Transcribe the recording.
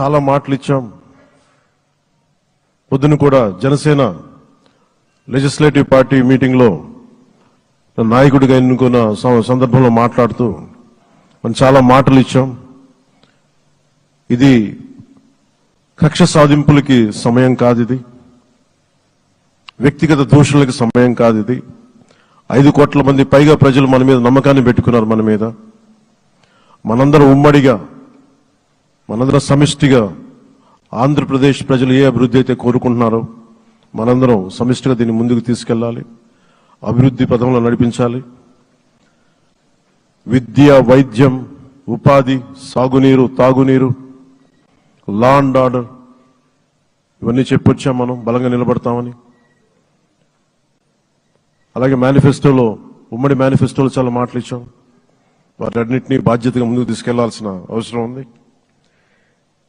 చాలా మాటలు ఇచ్చాం. పొద్దున కూడా జనసేన లెజిస్లేటివ్ పార్టీ మీటింగ్లో నాయకుడిగా ఎన్నుకున్న సందర్భంలో మాట్లాడుతూ మనం చాలా మాటలు ఇచ్చాం. ఇది కక్ష సాధింపులకి సమయం కాదు ఇది వ్యక్తిగత దూషణలకు సమయం కాదు ఇది ఐదు కోట్ల మంది పైగా ప్రజలు మన మీద నమ్మకాన్ని పెట్టుకున్నారు మన మీద. మనందరం ఉమ్మడిగా మనందరం సమిష్టిగా ఆంధ్రప్రదేశ్ ప్రజలు ఏ అభివృద్ధి అయితే కోరుకుంటున్నారో మనందరం సమిష్టిగా దీన్ని ముందుకు తీసుకెళ్ళాలి. అభివృద్ధి పదంలో నడిపించాలి. విద్య వైద్యం ఉపాధి సాగునీరు తాగునీరు లా అండ్ ఆర్డర్ ఇవన్నీ చెప్పొచ్చాం మనం బలంగా నిలబడతామని. అలాగే మేనిఫెస్టోలో ఉమ్మడి మేనిఫెస్టోలో చాలా మాటలు ఇచ్చాం. వాటన్నిటినీ బాధ్యతగా ముందుకు తీసుకెళ్ళాల్సిన అవసరం ఉంది.